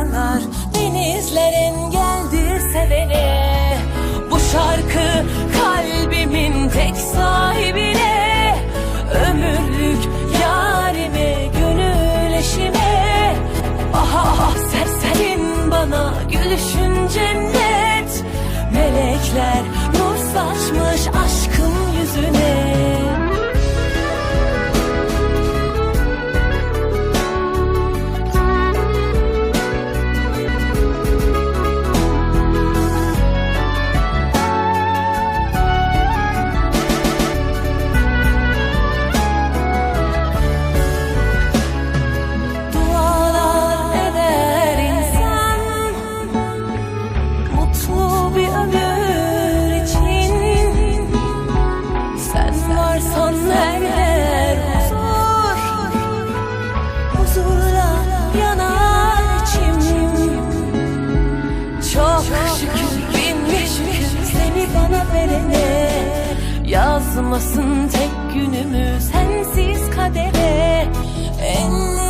Ne dağlar, denizler engeldir sevene. Bu şarkı kalbimin tek sahibine. Ömürlük yarime, gönül eşime. Ah serserin bana gülüşün Sen varsan her huzur. Huzurla yanar içim. Çok şükür bin bir şükür seni bana verene. Yazmasın tek günümü sensiz kadere. Ellerimiz